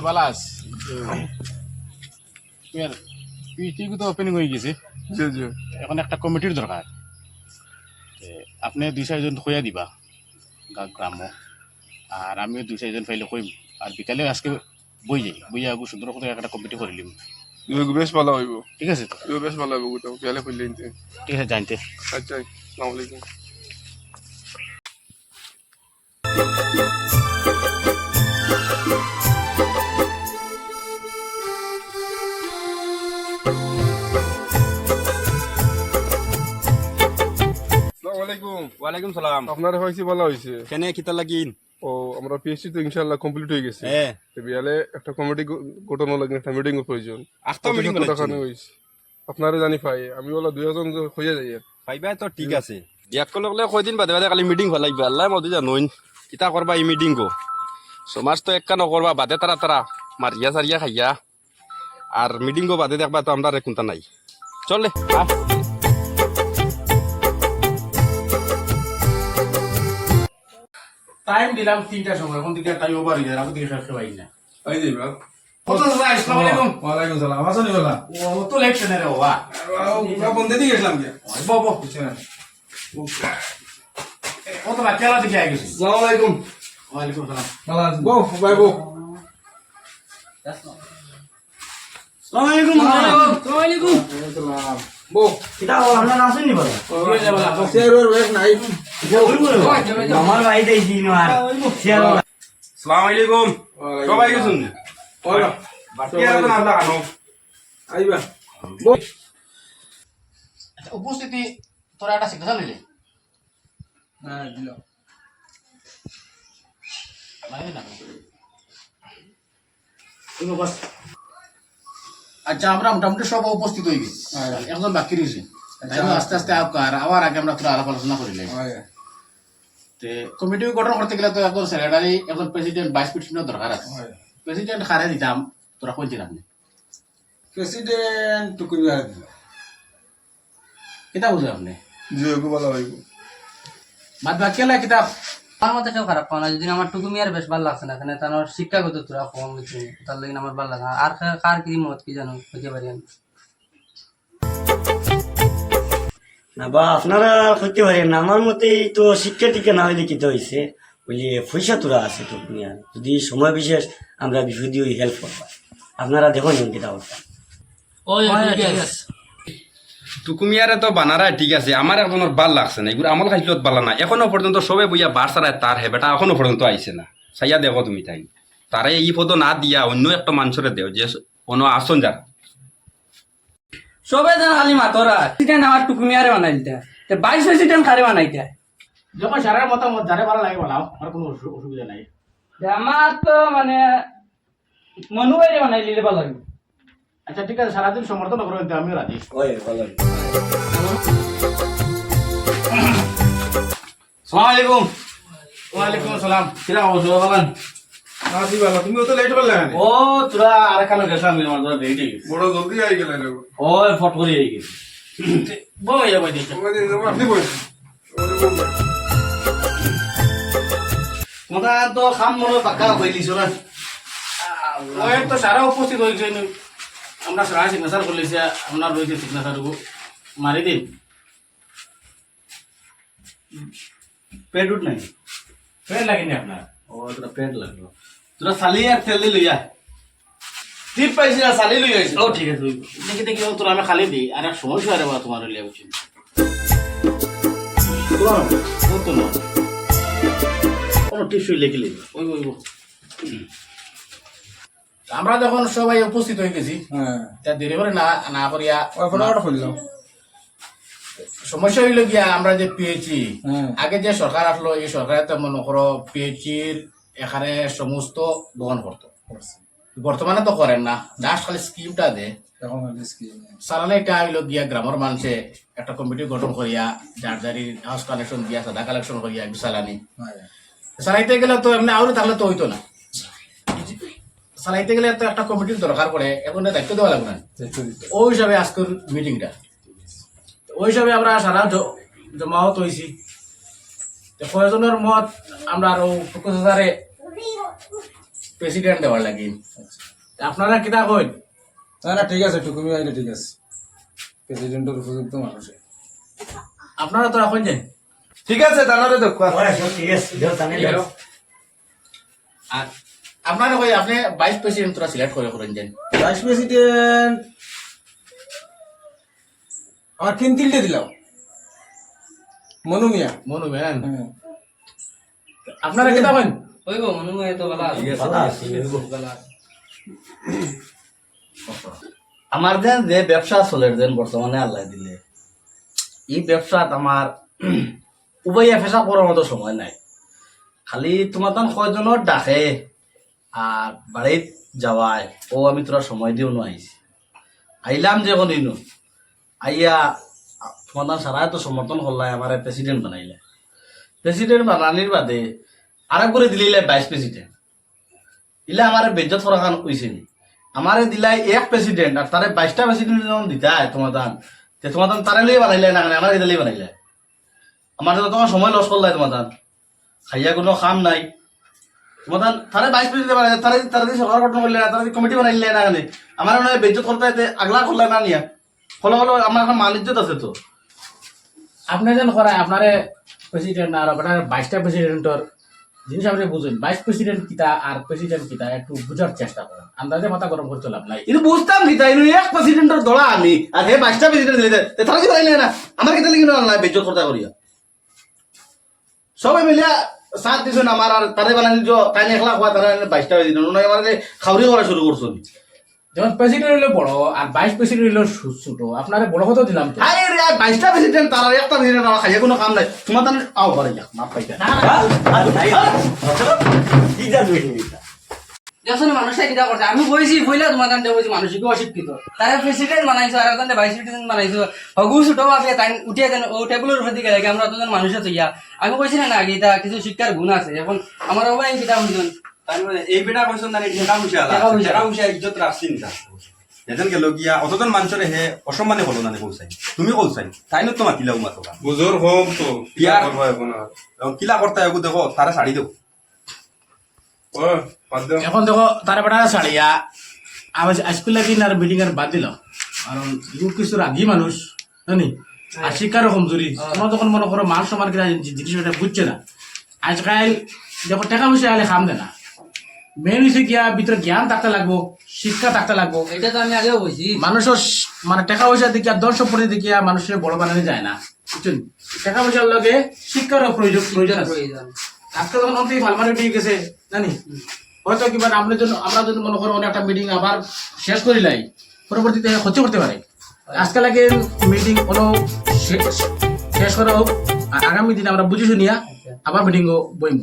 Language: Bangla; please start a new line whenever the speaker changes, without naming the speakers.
বালাস। পিটি তো ওপেনিং হয়ে গেছে।
জি জি।
এখন একটা কমিটির দরকার। আপনি দুই চারজন খোয়া দিবা গা- গ্রাম্য। আর আমিও দুই চারজন পাইলে কইম আর বিকালে আজকে বই যাই। বই আগু সুন্দর করে একটা কমিটি করে নিম
বেশ ভালো হইব।
ঠিক আছে তো?
বেশ ভালো হইব খুললে
ঠিক আছে জানতে।
আচ্ছা আসসালামু আলাইকুম।
ওয়ালাইকুম সালাম।
আপনার হয়েছে ভালো হয়েছে।
কেনে কিতা লাগিন
ও আমরা পিএসসি তো ইনশাআল্লাহ কমপ্লিট হয়ে গেছে। তো বিয়ালে একটা কমিটি গঠন লাগে একটা মিটিং প্রয়োজন।
আখতা মিটিং
টাকা হইছে আপনারে জানি পাই আমি বলা দুই হাজার হয়ে যাই
পাইবা তো ঠিক আছে। ইয়াক লগলে কয়দিন বাদে বাদে কালি মিটিং লাগবে। আল্লাহ মদি জানোইন কিতা করবা এই মিটিং গো? সমাজ তো একা নকরবা বাদে তারা তারা মারিয়া সারিয়া খাইয়া। আর মিটিং গো বাদে দেখবা তো আমরা কোনটা নাই। চলে আ
টাইম দিলাম তিনটার সময় এখন দিকে টাইম ওভার হয়ে যায় আমি দিকে শেষ পাই না।
এই যে বাপ
কত আচ্ছা উপস্থিতি তোরা একটা সিগনেচার নিলে?
দিল
বস। আচ্ছা আমরা মোটামুটি সব উপস্থিত হয়ে। গেছি একজন বাকি রয়েছে। আস্তে আস্তে আবার আবার আগে আমরা তোরা আলাপ আলোচনা করিলে তে কমিটি গঠন করতে গেলে তো একজন সেক্রেটারি একজন প্রেসিডেন্ট ভাইস প্রেসিডেন্ট দরকার আছে। প্রেসিডেন্ট খারে দিতাম তোরা কোনদিন আপনি
প্রেসিডেন্ট টুকুরি আর দিল
কিতা বুঝে আপনি?
জি ভালো হইব
বাদ বাকি কিতাব
আমার মধ্যে কেউ খারাপ পাও না যদি আমার টুকুমি আর বেশ ভালো লাগছে না এখানে তার শিক্ষাগত তোরা কম তার লাগে আমার ভালো লাগে আর কার কি মত কি জানো? হইতে পারি আমি
না বা আপনারা করতে পারেন না। আমার মতে তো শিক্ষা টিকা না হইলে কিতে হয়েছে বলি পয়সা তোরা আছে তো যদি সময় বিশেষ আমরা বিশুদ্ধি হেল্প করবা আপনারা দেখুন কিতা করতা
টুকুমিয়ারে তো বানারায় ঠিক আছে আমার একজনের ভালো লাগছে না এগুলো আমার খাইলত বালা না এখনও পর্যন্ত সবে বইয়া বার সারায় তার হে বেটা এখনও পর্যন্ত আইছে না। চাইয়া দেখো তুমি তাই। তারে এই পদ না দিয়া অন্য একটা মানুষরে দেও যে কোনো আসন যার
সবে জান খালি মাতরা প্রেসিডেন্ট আমার টুকুমি আরে বানাই দিতে। তে ভাইস প্রেসিডেন্ট খারে বানাই দেয়
যখন সারের মতামত যারে ভালো লাগে বলাও আর কোনো অসুবিধা নাই।
আমার তো মানে মনু বানাই দিলে ভালো লাগবে।
আচ্ছা ঠিক আছে সারাদিন সমর্থন করো কিন্তু আমিও রাজি। ওয়ালাইকুম আসসালাম।
কিরা অবস্থা বলেন তো লেট করলে কেন
ও তোরা আর এখানে গেছিলাম আমার তোরা রেডি
বড় জলদি আই গেলেন
ও ফট করে এই গেছি।
বই যাব দিচ্ছে
আপনি বলছেন
মোটা তো খাম মনে পাক্কা হইলিছ না
ওই তো সারা উপস্থিত হয়েছে। আমরা সারা সিগনেচার করলেছি আপনার রয়েছে সিগনেচার মারি দিন।
পেট উঠ নাই?
ফের লাগেনি আপনার।
ও তোরা পেট লাগল। তোরা চালি আর তেল লই আয় টিপ পাইছি না চালি লই আইছি।
ও ঠিক আছে দেখি দেখি তোর আমি খালি দিই আর এক সমস্যা আরে বা তোমার লিয়া বুঝছি ও তো না কোনো টিপসই লিখে লিখি ওই ওই ওই। আমরা যখন সবাই উপস্থিত হয়ে গেছি
হ্যাঁ।
তা দেরি করে না না করিয়া সমস্যা হইল গিয়া আমরা যে পিএইচি
হ্যাঁ।
আগে যে সরকার আসলো এই সরকারে তো মনে করো পিএইচির এখানে সমস্ত বহন করতো। বর্তমানে তো করেন না জাস্ট খালি স্কিমটা দে। সালানে এটা হইল গিয়া গ্রামের মানুষে একটা কমিটি গঠন করিয়া যার যারি হাউস কালেকশন দিয়া সাদা কালেকশন করিয়া সালানি। সালাইতে গেলে তো এমনি আউরে তাহলে তো হইতো না। সালাইতে গেলে তো একটা কমিটির দরকার পড়ে এখন দায়িত্ব দেওয়া লাগবে না। ওই হিসাবে আজকের মিটিংটা ওই হিসাবে আমরা সারা জ- জমাহত হয়েছি কয়জনের মত আমরা আরও ফোকাস হাজারে প্রেসিডেন্ট দেওয়ার লাগি। আপনারা কিতা কইন?
না না ঠিক আছে টুকুমি আইলে ঠিক আছে। প্রেসিডেন্টের উপযুক্ত মানুষ।
আপনারা তো এখন যে।
ঠিক আছে তাহলে দেখো।
ঠিক আছে।
আর আপনারা কই আপনি ভাইস প্রেসিডেন্ট তোরা সিলেক্ট করে করেন যেন।
ভাইস প্রেসিডেন্ট আমার কিনতিলটে দিলাম। মনু মিয়া।
মনু ম্যান
হ্যাঁ।
আপনারা কিতা কইন
ওই গো মনে হয় তো ভালো আছে।
ভালো আছে।
ভালো আছে।
আমার যেন যে ব্যবসা চলে যেন বর্তমানে আল্লাহ দিলে। এই ব্যবসাত আমার উভয় ফেসা করার মতো সময় নাই। খালি তোমার তান কয়জনের ডাকে? আর বাড়িত যাওয়ায়, ও, আমি তোরা সময় দিও আইছি আইলাম যে কোনো ইনু আইয়া, তোমার সারা তো সমর্থন করলাই আমার প্রেসিডেন্ট বানাইলে। প্রেসিডেন্ট বানানির বাদে আরেক করে দিলে ভাইস প্রেসিডেন্ট ইলে আমার বেজ্জত ফরাখান কইছে নি? আমারে দিলাই এক প্রেসিডেন্ট আর তারে বাইশটা প্রেসিডেন্ট যখন দিতাই তোমার দান তে তারে লিয়ে বানাইলে না আমার দিলেই বানাইলে। আমার তো তোমার সময় লস করলাই তোমার খাইয়া কোনো কাম নাই। দান তারে বাইশ প্রেসিডেন্ট বানাইলে তারে তারে দিয়ে সরকার গঠন করলে না তারে কমিটি বানাইলে না কেন? আমার মনে হয় বেজ্জত করতে যেতে আগলা করলে না নিয়া। ফলে ফলে আমার এখন মান ইজ্জত আছে তো।
আপনি যেন করায় আপনারে প্রেসিডেন্ট আর আপনার বাইশটা প্রেসিডেন্টর জিনিস আপনি বুঝুন ভাইস প্রেসিডেন্ট কিতা আর প্রেসিডেন্ট কিতা একটু বুঝার চেষ্টা করেন। আন্দাজে মাথা গরম করতে লাভ নাই
কিন্তু বুঝতাম কিতা ইনু এক প্রেসিডেন্টের দড়া আমি আর হে বাইশটা প্রেসিডেন্ট দিলে তারা কি বানাইলে না? আমার কিতা লিখে না বেজ্জত করতে করিয়া সবাই মিলিয়া সাথ দিছেন আমার আর তারে বানাই দিছ তাই একলা হওয়া তারা বাইশটা প্রেসিডেন্ট নয় আমার খাউরি করা শুরু করছ
যেমন প্রেসিডেন্ট হইল বড় আর ভাইস প্রেসিডেন্ট হইল ছোট আপনারে বড় কথা দিলাম তো
আরে রে বাইশটা প্রেসিডেন্ট তারা একটা প্রেসিডেন্ট আমার খাইয়ে কোনো কাম নাই তোমার তাহলে আও পারে যাক মাপ পাইতা
না
যখন মানুষটা কিতা করছে আমি বইছি বইলা তোমার কাছে বলছি মানসিক অশিক্ষিত? তারা প্রেসিডেন্ট বানাইছো আর একজন ভাইস প্রেসিডেন্ট বানাইছো হগু ছোট ভাবে তাই উঠিয়ে দেন ও টেবিলের উপর দিকে লাগে আমরা দুজন মানুষে তৈয়া আমি কইছি না আগে এটা কিছু শিক্ষার গুণ আছে এখন আমার ওবাই কিতা শুনছেন
তারপরে এই বেটা কইছেন না টাকা পয়সা।
টাকা পয়সা
ইজ্জত রাখছি না এজন গেল গিয়া অতজন মানুষরে হে অসম্মানে হলো না কৌসাই তুমি কৌসাই তাই তো মাতিলাও মাতো
বুজোর হোম তো
কিলা করতে দেখো তারা শাড়ি দাও
এখন দেখো তারা বেটা ছাড়িয়া আবার স্কুল লাগি আর মিটিং আর বাদ দিল। কারণ ইউ কিছু রাগি মানুষ জানি? আর শিক্ষারও কমজোরি। তোমার যখন মনে করো মান সমান কিনা জিনিস বুঝছে না। আজকাল যখন টাকা পয়সা আলে খাম দেনা। মেন হয়েছে গিয়া ভিতরে জ্ঞান থাকতে লাগবো শিক্ষা থাকতে লাগবো।
এটা তো আমি আগেও বলছি।
মানুষের মানে টাকা পয়সা দেখিয়া দল সম্পত্তি দেখিয়া মানুষের বড় বানানো যায় না। বুঝছেন? টাকা পয়সার লগে শিক্ষারও প্রয়োজন প্রয়োজন আছে।
প্রয়োজন।
আজকে যখন অনেক ভালমারি উঠে গেছে, জানি? হয়তো কিবা আমরা জন্য আমরা যদি মনে করো অনেক একটা মিটিং আবার শেষ করিলাই পরবর্তীতে ক্ষতি করতে পারে। আজকে লাগে মিটিং কোনো শেষ করা হোক আগামী দিনে আমরা বুঝি শুনিয়া আবার মিটিং বইম।